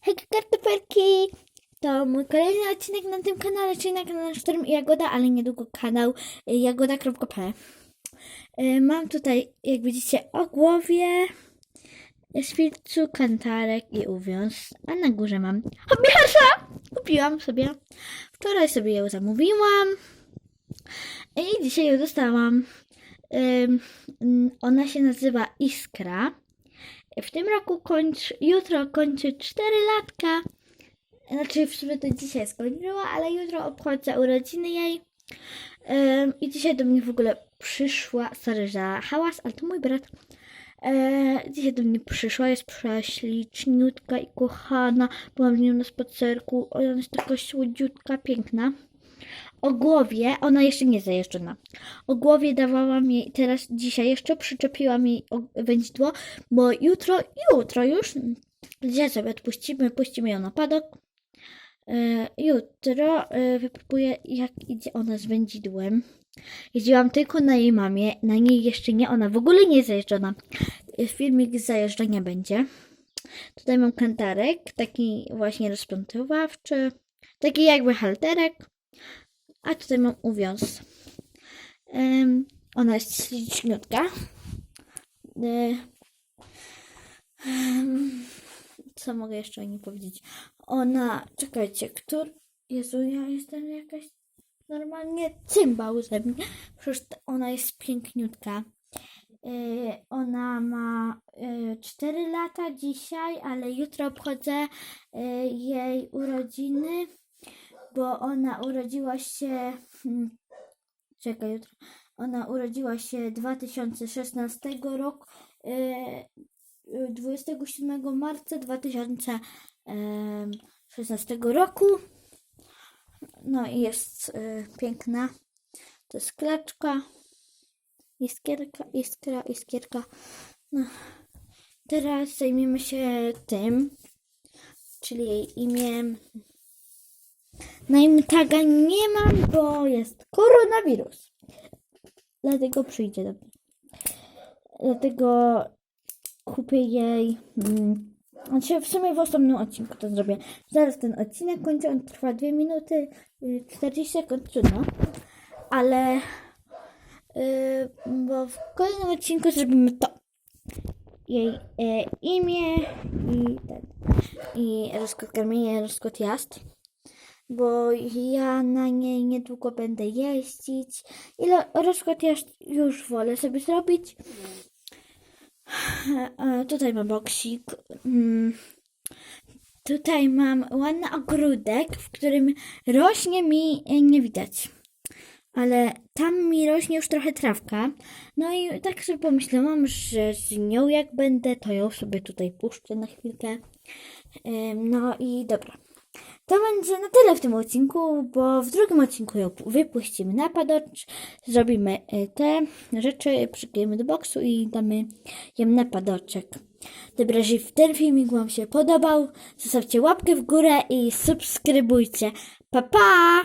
Hej kartofelki! To mój kolejny odcinek na tym kanale, czyli na kanale Sztorm i Jagoda, ale niedługo kanał y, jagoda.pl Y, Mam tutaj, jak widzicie, o głowie świercu, kantarek i uwiąz, a na górze mam hobiarza! Kupiłam sobie. Wczoraj sobie ją zamówiłam i dzisiaj ją dostałam. Ona się nazywa Iskra. W tym roku kończy, jutro kończy 4 latka. Znaczy w sumie to dzisiaj skończyła, ale jutro obchodzę urodziny jej. Ym, I dzisiaj do mnie w ogóle przyszła, sorry za hałas, ale to mój brat. E, dzisiaj do mnie przyszła, jest prześliczniutka i kochana. Byłam z nią na spacerku. Ona jest taka słodziutka, piękna. O głowie, ona jeszcze nie zajeżdżona. O głowie dawałam jej, teraz dzisiaj jeszcze przyczepiłam jej wędzidło, bo jutro, jutro już, dzisiaj sobie odpuścimy, puścimy ją na padok. E, jutro e, wypróbuję, jak idzie ona z wędzidłem. Jeździłam tylko na jej mamie, na niej jeszcze nie, ona w ogóle nie zajeżdżona. E, Filmik z zajeżdżania będzie. Tutaj mam kantarek, taki właśnie rozplątowawczy, taki jakby halterek. A tutaj mam uwiąz. Em, ona jest śliczniutka. E, em, co mogę jeszcze o niej powiedzieć? Ona, czekajcie, który... Jezu, ja jestem jakaś normalnie cymbał ze mnie. Przecież ona jest piękniutka. E, ona ma e, 4 lata dzisiaj, ale jutro obchodzę e, jej urodziny, bo ona urodziła się. Hmm, czekaj, jutro. Ona urodziła się 2016 roku. E, e, 27 marca 2016 roku. No i jest e, piękna. To jest klaczka. Iskierka, iskra, iskierka. No. Teraz zajmiemy się tym, czyli jej imię. Name taga nie mam, bo jest koronawirus. Dlatego przyjdzie do mnie. Dlatego kupię jej. Mm, znaczy w sumie w osobnym odcinku to zrobię. Zaraz ten odcinek kończę, on trwa 2 minuty y, 40 sekund, trudno. Ale y, bo w kolejnym odcinku zrobimy to. Jej e, imię i ten. I rozkład karmienia, rozkład jazd. Bo ja na niej niedługo będę jeździć. I rozkład jazd już wolę sobie zrobić. E, Tutaj mam boksik. Mm. Tutaj mam ładny ogródek, w którym rośnie mi e, nie widać. Ale tam mi rośnie już trochę trawka. No i tak sobie pomyślałam, że z nią jak będę, to ją sobie tutaj puszczę na chwilkę. Em, No i dobra. To będzie na tyle w tym odcinku, bo w drugim odcinku ją wypuścimy na padocz, zrobimy e, te rzeczy, przykleiemy do boksu i damy jem na padoczek. Dobra, jeżeli ten filmik Wam się podobał, zostawcie łapkę w górę i subskrybujcie. Pa, pa!